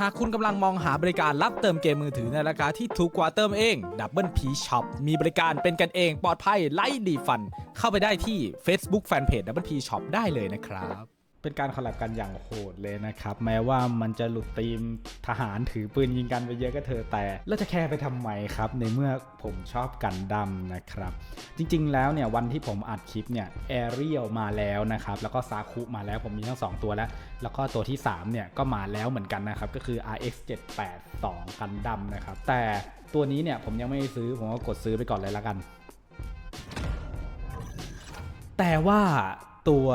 หากคุณกำลังมองหาบริการรับเติมเกมมือถือในราคาที่ถูกกว่าเติมเอง Double P Shop มีบริการเป็นกันเองปลอดภัยไร้ดีฟัน เข้าไปได้ที่ Facebook Fanpage Double P Shop ได้เลยนะครับ เป็นการคอลแลบกันอย่างโหดเลยนะครับ แม้ว่ามันจะหลุดธีมทหารถือปืนยิงกันไปเยอะก็เธอะแต่แล้วจะแคร์ไปทำไมครับ ในเมื่อผมชอบกันดั้มนะครับ จริงๆแล้วเนี่ยวันที่ผมอัดคลิปเนี่ยแอเรียลมาแล้วนะครับ แล้วก็ซาคุมาแล้วผมมีทั้ง 2 ตัวแล้ว แล้วก็ตัวที่ 3 เนี่ยก็มาแล้วเหมือนกันนะครับ ก็คือ RX 782กันดั้มนะครับ แต่ตัวนี้เนี่ยผมยังไม่ซื้อผมก็กดซื้อไปก่อนเลยละกัน แต่ว่า ตัว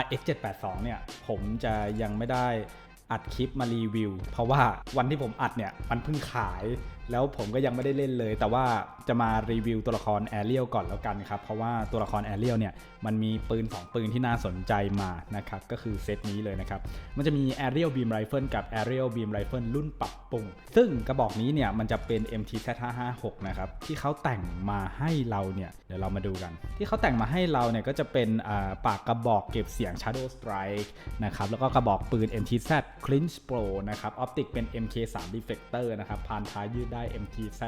RX 782เนี่ย ผมจะยังไม่ได้อัดคลิปมารีวิว เพราะว่าวันที่ผมอัดเนี่ย มันเพิ่งขาย แล้วผมก็ยังไม่ได้เล่นเลย แต่ว่าจะมารีวิวตัวละครแอเรียลก่อนแล้วกันครับ เพราะว่าตัวละครแอเรียลเนี่ยมันมีปืน 2 ปืนที่น่าสนใจมานะครับ ก็คือเซตนี้เลยนะครับ มันจะมี Aerial Beam Rifle กับ Aerial Beam Rifle รุ่นปรับปรุง ซึ่งกระบอกนี้เนี่ยมันจะเป็น MTZ 556 นะครับ ที่เขาแต่งมาให้เราเนี่ยเดี๋ยวเรามาดูกัน ที่เขาแต่งมาให้เราเนี่ยก็จะเป็นปากกระบอกเก็บเสียง Shadow Strike นะครับแล้วก็กระบอกปืน MTZ Clinch Pro นะครับออปติกเป็น MK3 Reflector นะครับพานท้ายยืดได้ได้ MTZ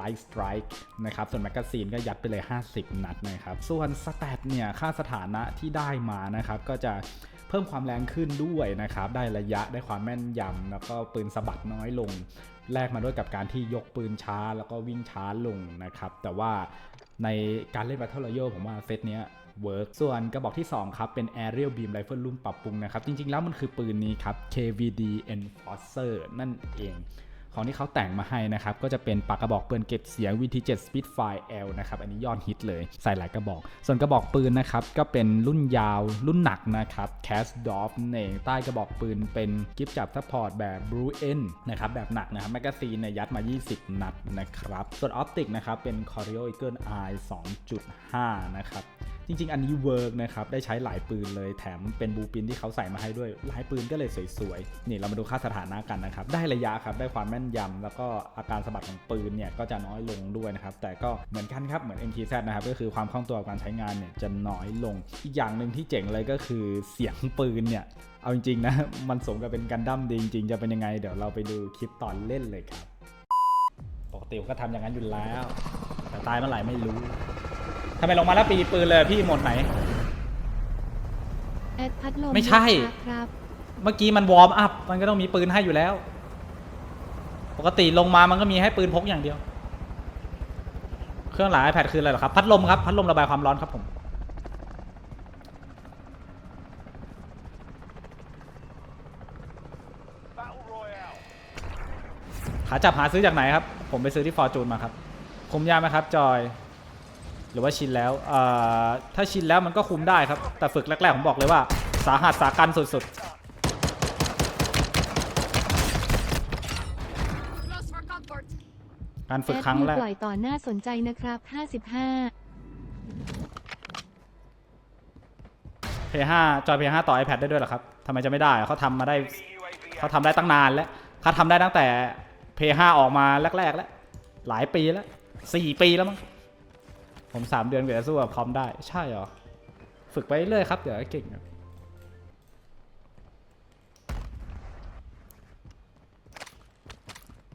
Light Strike นะครับ ส่วนแมกกาซีนก็ยัดไปเลย 50 นัดนะครับ ส่วนสแตทเนี่ย ค่าสถานะที่ได้มานะครับ ก็จะเพิ่มความแรงขึ้นด้วยนะครับ ได้ระยะ ได้ความแม่นยำ แล้วก็ปืนสะบัดน้อยลง แลกมาด้วยกับการที่ยกปืนช้า แล้วก็วิ่งช้าลงนะครับ แต่ว่าในการเล่น Battle Royale ผมว่าเซตเนี้ยเวิร์กส่วนกระบอกที่ 2 ครับ เป็น Aerial Beam Rifle รุ่นปรับปรุงนะครับ จริงๆ แล้วมันคือปืนนี้ครับ KVD Enforcer นั่นเอง ของที่เขาแต่งมาให้นะครับก็จะเป็นปากกระบอกปืนเก็บเสียง VT7 Spitfire L นะครับอันนี้ยอดฮิตเลยใส่หลายกระบอก ส่วนกระบอกปืนนะครับก็เป็นรุ่นยาวรุ่นหนักนะครับ Cast d o f เองใต้กระบอกปืนเป็นกิฟจับซัพพอร์ตแบบ Blue N นะครับแบบหนักนะครับแมกกาซีนเนี่ยยัดมา 20 นัดนะครับส่วนออปติกนะครับเป็น Corio Eagle Eye 2.5 นะครับ จริง ๆ อันนี้เวิร์กนะครับ ได้ใช้หลายปืนเลย แถมเป็นบูปินที่เขาใส่มาให้ด้วย หลายปืนก็เลยสวยๆ นี่เรามาดูค่าสถานะกันนะครับ ได้ระยะครับ ได้ความแม่นยำแล้วก็อาการสะบัดของปืนเนี่ยก็จะน้อยลงด้วยนะครับ แต่ก็เหมือนกันครับ เหมือน MTZ นะครับ ก็คือความคล่องตัวการใช้งานเนี่ยจะน้อยลง อีกอย่างหนึ่งที่เจ๋งเลยก็คือเสียงปืนเนี่ย เอาจริงๆนะ มันสมกับเป็นกันดั้มดีจริงๆ จะเป็นยังไง เดี๋ยวเราไปดูคลิปตอนเล่นเลยครับ ปกติก็ทำอย่างนั้นอยู่แล้ว แต่ตายเมื่อไหร่ไม่รู้ ทำไมลงมาแล้วปีปืนเลยพี่หมดไหน แอดพัดลมไม่ใช่ครับ เมื่อกี้มันวอร์มอัพมันก็ต้องมีปืนให้อยู่แล้ว ปกติลงมามันก็มีให้ปืนพกอย่างเดียว เครื่องหลาย iPad คืออะไรเหรอครับ พัดลมครับ พัดลมระบายความร้อนครับผม ขาจับหาซื้อจากไหนครับ ผมไปซื้อที่ฟอร์จูนมาครับ คุมยากไหมครับ จอย หรือว่าชินแล้วเอ่อถ้าชินแล้วมันก็คุมได้ครับ แต่ฝึกแรกๆผมบอกเลยว่า สาหัสสากันสุดๆ การฝึกครั้งแรกอดดูปล่อยต่อหน้าสนใจนะครับ 55 P5 จอย P5 ต่อ iPad ได้ด้วยเหรอครับทำไมจะไม่ได้อะเขาทำมาได้เขาทำได้ตั้งนานแล้วเขาทำได้ตั้งแต่ P5 ออกมาแรกๆแล้ว หลายปีแล้วสี่ปีแล้วมั้ง ผมสามเดือนกว่าจะสู้กับคอมได้ ใช่เหรอ ฝึกไปเรื่อยครับ เดี๋ยวเก่ง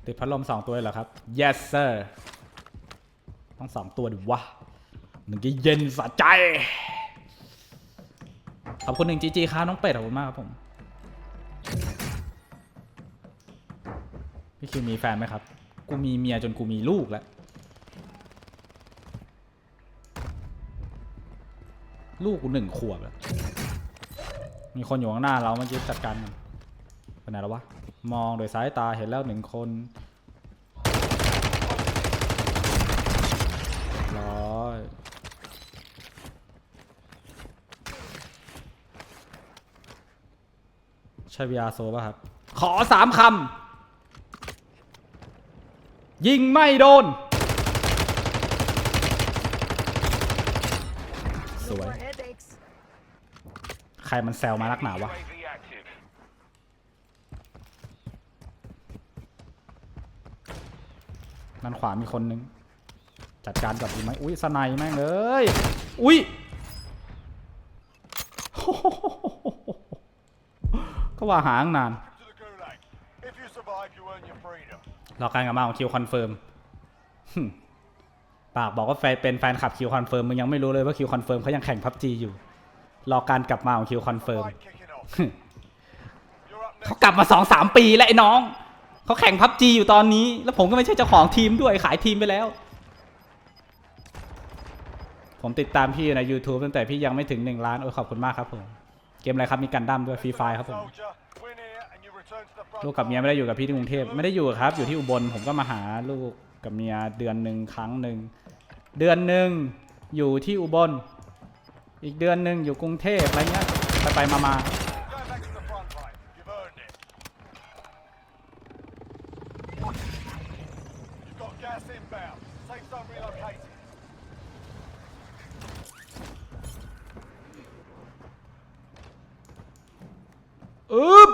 ติดพัดลมสองตัวเลยเหรอครับ yes sir ต้องสองตัวดิวะหนึ่งจะเย็นสะใจ ขอบคุณหนึ่งจีจีครับน้องเป็ดขอบคุณมากครับผม พี่คิวมีแฟนไหมครับ กูมีเมียจนกูมีลูกแล้ว ลูกกูหนึ่งขวบแล้วมีคนอยู่ข้างหน้าเราเมื่อกี้จัดการมันไปไหนแล้ววะ มองโดยสายตาเห็นแล้วหนึ่งคนร้อยใช่ VR โซป่ะครับ ขอสามคำ ยิงไม่โดน สวย ใครมันแซวมาลักหนาวะ ด้านขวามีคนนึง จัดการกับดีไหมอุ้ยสไนแม่งเอ้ย อุ้ยก็ว่าหางนานรอการกลับมาของคิวคอนเฟิร์มปากบอกว่าแฟนเป็นแฟนคลับคิวคอนเฟิร์มมึงยังไม่รู้เลยว่าคิวคอนเฟิร์มเขายังแข่งพับจีอยู่ รอการกลับมาของคิวคอนเฟิร์ม Fight kicking off. You're up เขา next. กลับมาสองสามปีแล้วไอ้น้อง เขาแข่งพับจีอยู่ตอนนี้ แล้วผมก็ไม่ใช่เจ้าของทีมด้วยขายทีมไปแล้ว ผมติดตามพี่อยู่ใน YouTube ตั้งแต่พี่ยังไม่ถึง 1 ล้าน โอ้ยขอบคุณมากครับผม เกมอะไรครับมีกันดั้มด้วยฟรีไฟครับผม Soldier, win here and you return to the front ลูกกับเมียไม่ได้อยู่กับพี่ที่กรุงเทพไม่ได้อยู่ครับ อยู่ที่อุบลผมก็มาหาลูกกับเมียเดือนหนึ่งครั้งหนึ่งเดือนหนึ่งอยู่ที่อุบล อีกเดือนหนึ่งอยู่กรุงเทพอะไรเงี้ยไปไปมามา Go back to the front, mate. You've earned it. You've got gas inbound. Safe zone relocated. อึ๊บ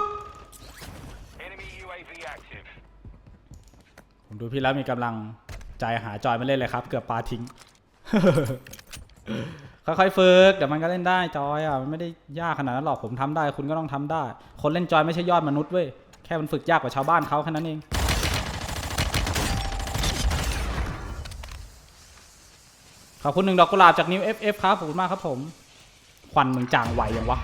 Enemy UAV active. ผมดูพี่แล้วมีกำลังใจหาจอยมาเล่นเลยครับ เกือบปาทิ้ง ค่อยๆฝึกเดี๋ยวมันก็เล่นได้จอยอะมันไม่ได้ยากขนาดนั้นหรอกผมทำได้ คุณก็ต้องทำได้ คนเล่นจอยไม่ใช่ยอดมนุษย์เว้ยแค่มันฝึกยากกว่าชาวบ้านเขาแค่นั้นเองขอบคุณหนึ่งดอกกุหลาบจากนิว FF ครับขอบคุณมากครับผม ควันมึงจางไวยังวะ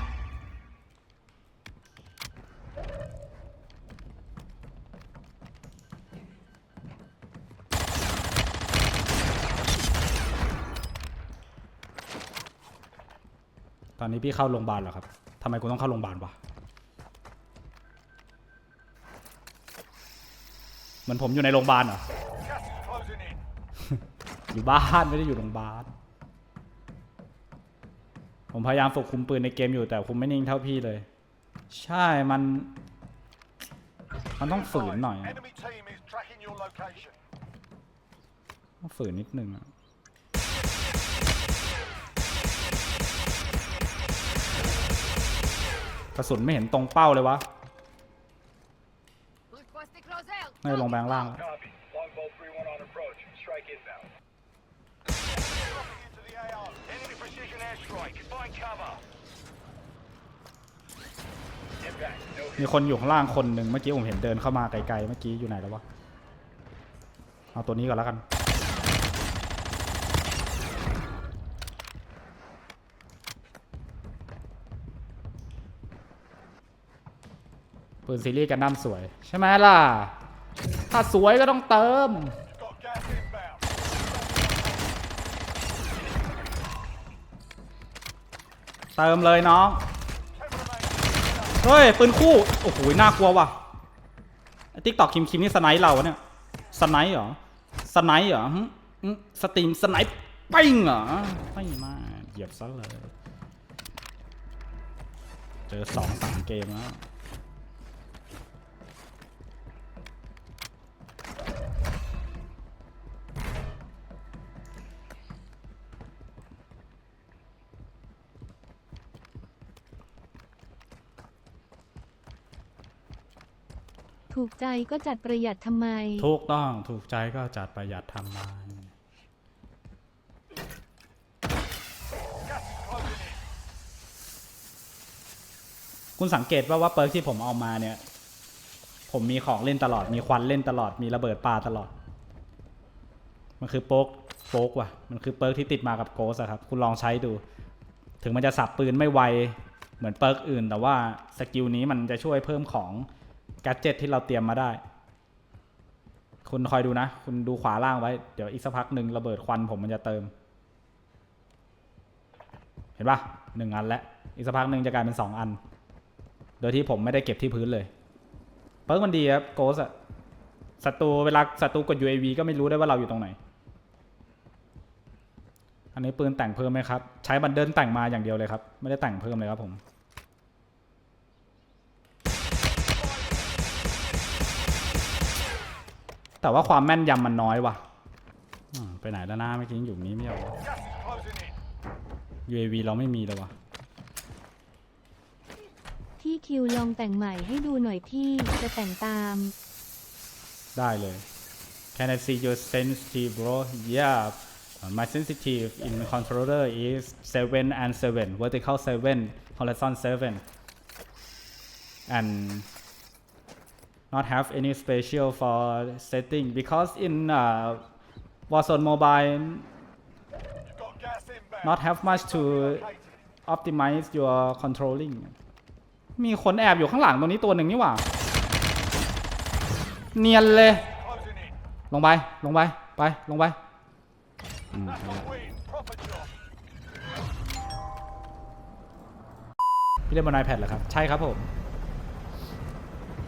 ตอนนี้พี่เข้าโรงพยาบาลแล้วครับทำไมกูต้องเข้าโรงพยาบาลวะเหมือนผมอยู่ในโรงพยาบาลเหรอ อยู่บ้านไม่ได้อยู่โรงพยาบาล ผมพยายามฝึกคุมปืนในเกมอยู่แต่คุมไม่นิ่งเท่าพี่เลย ใช่ มัน มันต้องฝืนหน่อยต้องฝืนนิดนึงอะ ระสุนไม่เห็นตรงเป้าเลยวะน่ลงแบงล่างมีคนอยู่ข้างล่างคนหนึ่งเมื่อกี้ผมเห็นเดินเข้ามาไกลๆเมื่อกี้อยู่ไหนแล้ววะ เอาตัวนี้ก่อนแล้วกัน ปืนซีรีส์กันดั้มสวย ใช่ไหมล่ะ ถ้าสวยก็ต้องเติม เติมเลยน้อง เฮ้ย ปืนคู่ โอ้โห น่ากลัวว่ะติ๊กตอกคิมคิมนี่สไนป์เราเนี่ย สไนป์เหรอ สไนป์เหรอสตรีมสไนป์ปิ้งเหรอไม่มาเหยียบซะเลย เจอสองสามเกมแล้ว ถูกใจก็จัดประหยัดทำไม ถูกต้องถูกใจก็จัดประหยัดทำมาคุณสังเกตว่าว่าเปิร์กที่ผมเอามาเนี่ย ผมมีของเล่นตลอด มีควันเล่นตลอด มีระเบิดปลาตลอด มันคือโป๊กโป๊กว่ะ มันคือเปิร์กที่ติดมากับโกสอะครับ คุณลองใช้ดู ถึงมันจะสับปืนไม่ไว เหมือนเปิร์กอื่น แต่ว่าสกิลนี้มันจะช่วยเพิ่มของ แกดเจ็ตที่เราเตรียมมาได้ คุณคอยดูนะ คุณดูขวาล่างไว้ เดี๋ยวอีกสักพักหนึ่งระเบิดควันผมมันจะเติม เห็นปะหนึ่งอันแล้ว อีกสักพักหนึ่งจะกลายเป็นสองอัน โดยที่ผมไม่ได้เก็บที่พื้นเลย เปิร์กมันดีครับโกสอะศัตรูเวลาศัตรูกด UAV ก็ไม่รู้ได้ว่าเราอยู่ตรงไหน อันนี้ปืนแต่งเพิ่มไหมครับ ใช้บันเดิลแต่งมาอย่างเดียวเลยครับ ไม่ได้แต่งเพิ่มเลยครับผม แต่ว่าความแม่นยำมันน้อยว่ะอืมไปไหนแล้วนะเมื่อกี้ยังอยู่นี้ไม่ใช่เหรอ Gas is closing in. UAV เราไม่มีเลยว่ะพี่คิวลองแต่งใหม่ให้ดูหน่อยพี่จะแต่งตาม ได้เลย Can I see your sensitive bro yeah Uh, my sensitive in controller is 7 and 7 vertical 7 horizon 7 and not have any special for setting because in uh, Warzone Mobile not have much to optimize your controlling มีคนแอบอยู่ข้างหลังตรงนี้ตัวหนึ่งนี่หว่า เนียนเลย ลงไป ลงไป ไป ลงไป พี่เล่นบน iPad เหรอครับ ใช่ครับผม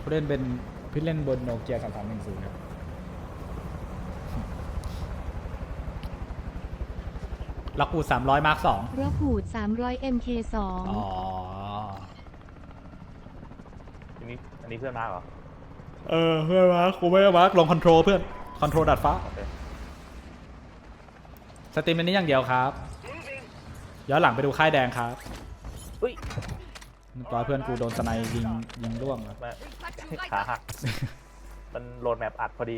พี่เล่นเป็น พี่เล่นบนโนเกียสามสามหนึ่งศูนย์ครับล็อกปูสามร้อยมาร์คสองรบหูด300 MK2 อ๋อ อันนี้อันนี้เพื่อนมาเหรอ เออเพื่อนมาร์คกูไม่ได้มาร์คลงคอนโทรลเพื่อนคอนโทรลดัดฟ้า โอเค สตรีมอันนี้อย่างเดียวครับ ย้อนหลังไปดูค่ายแดงครับ อุ้ย ตอนเพื่อนกูโดนสไนยิงยิงร่วงครับมาขาหัก มันโหลดแมปอัดพอดี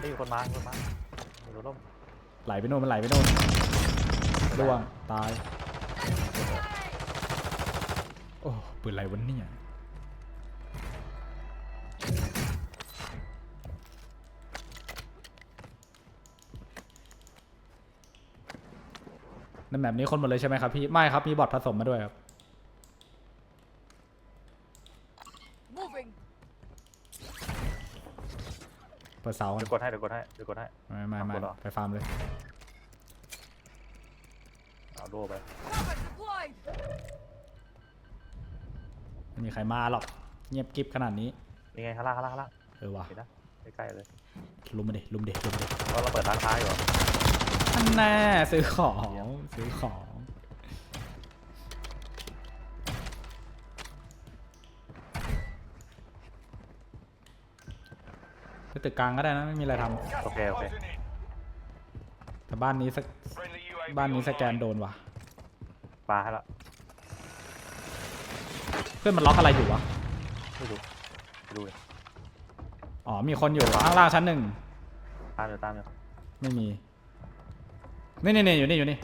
นี่มีคนมามีคนมามีรถล่มไหลไปโน่นมันไหลไปโน่นร่วงตาย โอ้ปืนอะไรวะเนี่ย ในแบบนี้คนหมดเลยใช่ไหมครับพี่ ไม่ครับ มีบอทผสมมาด้วยครับ Moving. เปิดเสากัเดี๋นยวกดให้เดี๋ยวกดให้เดี๋ยวกดให้ ไม่ไม่ไม่กดเหรอ ไปฟาร์มเลย เอาโดไป Cover deployed. ไม่มีใครมาหรอก เงียบกริบขนาดนี้ นี่ไงข้างล่างข้างล่างข้างล่างเออวะเห็นนะใกล้ๆเลย ลุมมาดิลุมดิลุมดิเพราะเราเปิดร้านค้าอยู่อะอัน แน่ซื้อของซื้อของไปตึกกลางก็ได้นะไม่มีอะไรท Gas โอเคโอเค closing in. ำแต่บ้านนี้สก Friendly UAV บ้านนี้สแกน online. โดนว่ะปลาให้ละเพื่อนมันล็อกอะไรอยู่วะไม่ดูไปดูเลยอ๋อมีคนอยู่ข้างล่างชั้นหนึ่งตามอยู่ตามอยู่ไม่มี นี่นี่นี่อยู่นี่อยู่นี่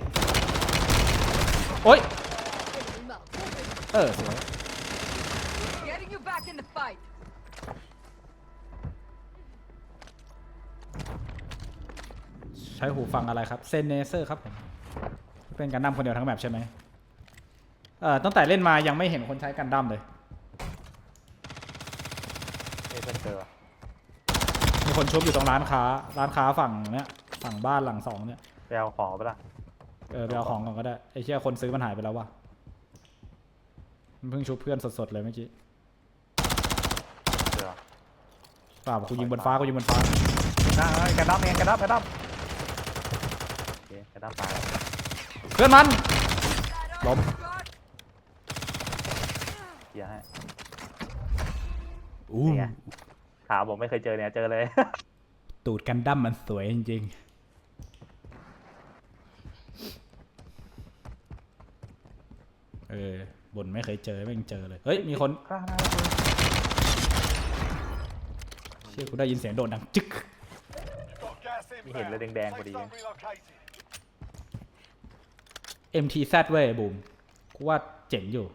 โอ๊ย Enemy mark. Moving. เออสวย Getting you back in the fight. ใช้หูฟังอะไรครับเซนเนเซอร์ครับผมเป็นกันดั้มคนเดียวทั้งแบบใช่ไหมเอ่อตั้งแต่เล่นมายังไม่เห็นคนใช้กันดั้มเลยนี่เพื่อนเจอว่ะมีคนชุบอยู่ตรงร้านค้า ร้านค้าฝั่งเนี้ยฝั่งบ้านหลังสองเนี่ย ไปเอาของไปละเออไปเอาของก่อนก็ได้ไอ้เชี่ยคนซื้อมันหายไปแล้วว่ะมันเพิ่งชุบเพื่อนสดๆเลยเมื่อกี้เจอเปล่ากูยิงบนฟ้ากูยิงบนฟ้าน่าแกระดับเองกระดับกระดับโอเคกระดับตายแล้วเพื่อนมันล้มเคลียร์ให้ อู้นี่ไง ถามผมไม่เคยเจอเนี่ยเจอเลย ตูดกันดั้มมันสวยจริงๆ ออบนไม่เคยเจอไม่งเจอเลย เฮ้ย มีคนข้างหน้าเชื่อกูได้ยินเสียงโดดดังจึ๊ก You've got gas มีเห็นเลย inbound. แดงๆพอ Safe ดี zone relocated. MTZ เว้ยบูมกูว่าเจ๋งอยู่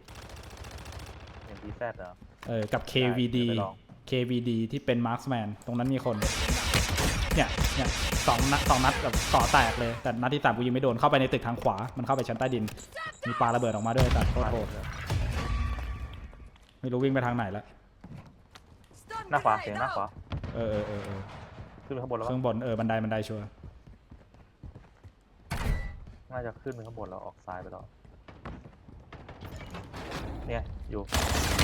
เห็นทีแซดเหรอ เออ กับ KVD ได้ไปลอง KVD ที่เป็น Marksman ตรงนั้นมีคน เนี่ยเนี่ยสองนัดสองนัดแบบก่อแตกเลย แต่นัดที่สามกูยิงไม่โดนเข้าไปในตึกทางขวา มันเข้าไปชั้นใต้ดิน มีปลาระเบิดออกมาด้วยแต่โคตรโหดไม่รู้วิ่งไปทางไหนแล้ว Stun หน้าขวา grenade เสียงหน้าขวา out. เออเออเออเออขึ้นไปข้างบนแล้วเคปะรื่องบนเออบันไดบันไดชัวร์น่าจะขึ้นไปข้างบนแล้วออกซ้ายไปแล้วเนี่ยอยู่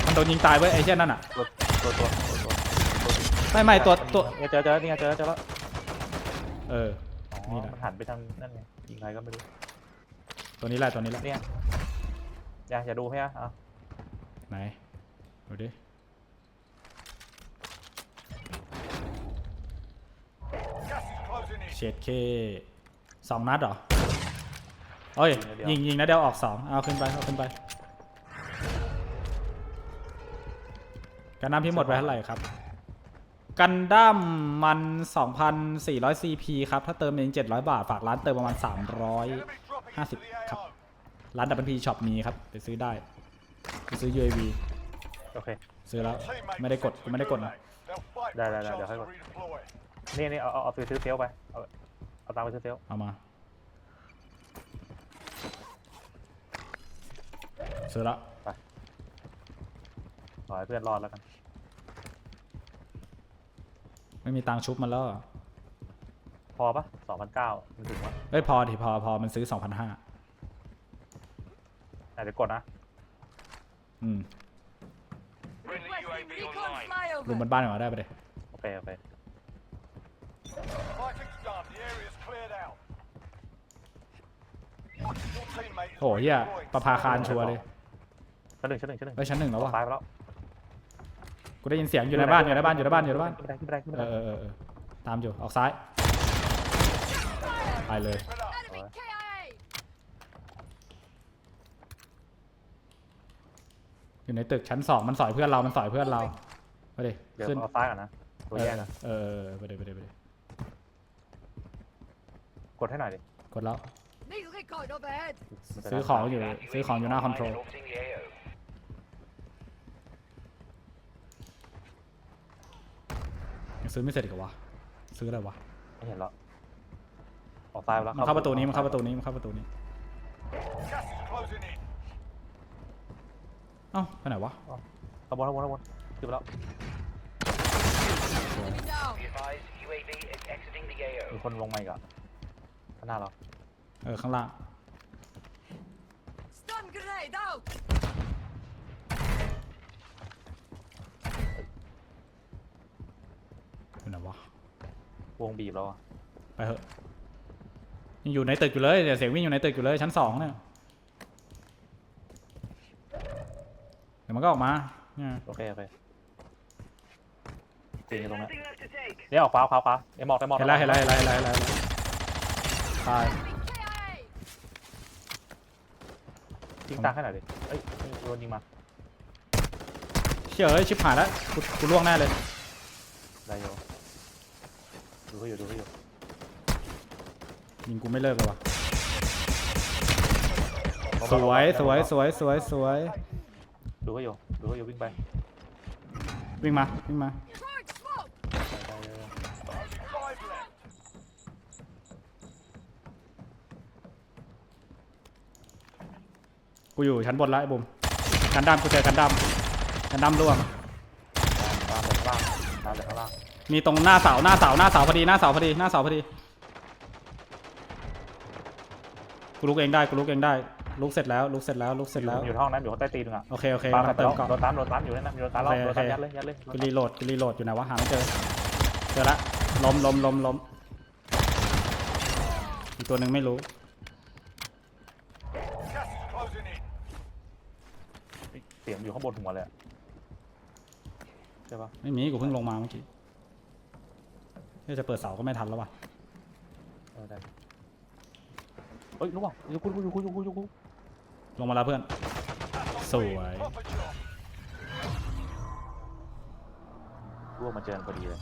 มันโดนยิงตายเว้ยไอ้เช่นนั่นอะตัวตัวตัวตัวตัวตัวไม่ไม่ตัวตัวเนี่ยเจอเจอเนี่ยเจอเจอแล้ว เออ อ๋อนี่แหละ มันหันไปทางนั่นไงยิงใครก็ไม่รู้ตัวนี้แหละตัวนี้แหละเนี่ยอย่าอย่าดูให้อะเอาไหนดูดิ Gas is closing in. เชดเคสองนัดเหรอเอ้ยยิงยิงนะเดี๋ยวออกสองเอาขึ้นไปเอาขึ้นไปกันดั้มที่หมดไปเท่าไหร่ครับ กันดั้มมัน 2,400 CP ครับ ถ้าเติมเอง 700 บาท ฝากร้านเติมประมาณ Enemy dropping into the $350 ครับ AO. ร้านดับเบิลพีช็อปมีครับ ไปซื้อได้ไปซื้อ UAV โอเค ซื้อแล้ว Teammate ไม่ได้กด sent กูไม่ได้กด to นะ gulag. They'll fight Đây, for đây, a đây, chance để to hơi- redeploy. นี่นี่เอาเอาเอาไปซื้อเซลลไป เอาเอาตังค์ไปซื้อเซลลเอามา ซื้อแล้ว ขอให้เพื่อนรอดแล้วกัน ไม่มีตังค์ชุบมันแล้วเหรอพอปะสองพันเก้ามันถึงวะเอ้ยพอทีพอพอมันซื้อ2,500อะเดี๋ยวกดนะอืม Friendly Requesting UAV recon online. ลุม flyover. บนบ้านก่อนได้ไปเลยโอเค โอเค Fighting's done. The area's cleared out. Your teammate is โหเฮีย redeploying. ประภาคารชัวร์เลย ชั้นหนึ่งชั้นหนึ่งชั้นหนึ่งเอ้ยชั้นหนึ่งแล้วอวะอกซ้ายไปแล้ว กูได้ยินเสียงอยู่ในบ้านอยู่ในบ้านอยู่ในบ้านอยู่ในบ้าน ขึ้นไปได้ขึ้นไปได้ขึ้นไปเอได้อเออเออเออตามอยู่ออกซ้าย ไปเลย Keep it up. Enemy KIA. อยู่ในตึกชั้นสองมันสอยเพื่อนเรา มันสอยเพื่อนเราไปดิเดี๋ยวขึ้นเอาซ้ายก่อนนะตัวแยกนะเออเออเออไปเลยไปเลยไปเลยกดให้หน่อยดิ กดแล้ว Need recon overhead. มันจะซื้อของอยู่ซื้อของอยู่หน้าคอนโทรล Orbiting the AO. ยัง ซื้อไม่เสร็จอีกเหรอวะ ซื้ออะไรวะ ไม่เห็นแล้วออกซ้ายไปแล้วมันเข้าประตูนี้มันเข้าประตูนี้มันเข้าประตูนี้ Gas is closing in. เอ้าไปไหนวะข้างบนข้างบนข้างบนขึ้นไปแล้ว Enemy down. Be advised, UAV is exiting the มี AO. คนลงมาอีกอะข้างหน้าเรา เออข้างล่าง Stun grenade out. ไปไหนวะ วงบีบแล้วอะไปเถอะยังอยู่ในตึกอยู่เลยเนี่ยเสียงวิ่งอยู่ในตึกอยู่เลยชั้นสองเนี่ยเดี๋ยวมันก็ออกมาเนี่ยโอเคโอเคจริงอยู่ตรงนั้นเนี่ยออกขวาขวาขวาไอ้หมอกไอ้หมอกเห็นแล้วเห็นแล้วเห็นแล้วเห็นแล้วเห็นแล้วตาย Enemy KIA. ทิ้งตังค์ให้หน่อยดิเอ้ยโดนยิงมาเชื่อเอ้ยชิบหายแล้วกูกูล่วงแน่เลยได้โย ดูให้อยู่ดูให้อยู่ยิงกูไม่เลิกเลยวะสวยสวยสวยสวยสวยดูให้อยู่ดูให้อยู่วิ่งไปวิ่งมาวิ่งมา Throwing smoke. ได้ได้ได้ Five left. กูอยู่ชั้นบนแล้วไอ้บุมกันดำกูเจอกันดำกันดำร่วงตามจากข้างล่างตามจากข้างล่าง มีตรงหน้าเสาหน้าเสาหน้าเสาพอดีหน้าเสาพอดีหน้าเสาพอดีกูลุกเองได้กูลุกเองได้ลุกเสร็จแล้วลุกเสร็จแล้วลุกเสร็จแล้วอยู่ห้องนั้นอยู่ห้องใต้ตีนนึงอะโอเคโอเคตามมาไปเติแล้มวเกาะโดนตามโดนตามอยู่นั่นนะอยู่โดนตามเราโอเคโดนตามโอเคยัดเลยยัดเลยกูรีโหลดกูรีโหลดอยู่ไหนวะหาไม่เจอเจอละล้มล้มล้มล้มอีกตัวหนึ่งไม่รู้ Gas is closing in. เสียงอยู่ข้างบนหัวเลยอะใช่ปะไม่มีกูเพิ่งลงมาเมื่อกี้ เฮ้ยจะเปิดเสาก็ไม่ทันแล้วว่ะเออได้เฮ้ยรู้ป่ะยูกูยูกูยูกูยูกูลงมาแล้วเพื่อน สวยร่วงมาเจอกันพอดีเลย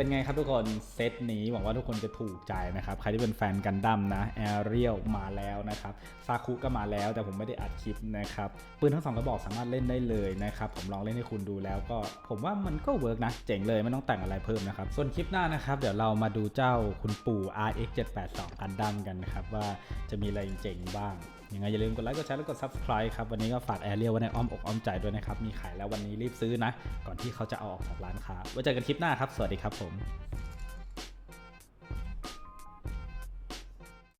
เป็นไงครับทุกคนเซตนี้หวังว่าทุกคนจะถูกใจนะครับ ใครที่เป็นแฟนกันดั้มนะแอเรียลมาแล้วนะครับซาคุก็มาแล้วแต่ผมไม่ได้อัดคลิปนะครับปืนทั้งสองกระบอกสามารถเล่นได้เลยนะครับ ผมลองเล่นให้คุณดูแล้วก็ ผมว่ามันก็เวิร์กนะ เจ๋งเลยไม่ต้องแต่งอะไรเพิ่มนะครับ ส่วนคลิปหน้านะครับ เดี๋ยวเรามาดูเจ้าคุณปู่ RX 782กันดั้มกันนะครับว่าจะมีอะไรเจ๋งบ้าง ยังไงอย่าลืมกดไลค์กดแชร์แล้วกด subscribe ครับ วันนี้ก็ฝากแอรเรียลไว้ในอ้อมอกอ้อมใจด้วยนะครับ มีขายแล้ววันนี้รีบซื้อนะ ก่อนที่เขาจะเอาออกจากร้านค้าไว้เจอกันคลิปหน้าครับ สวัสดีครับผม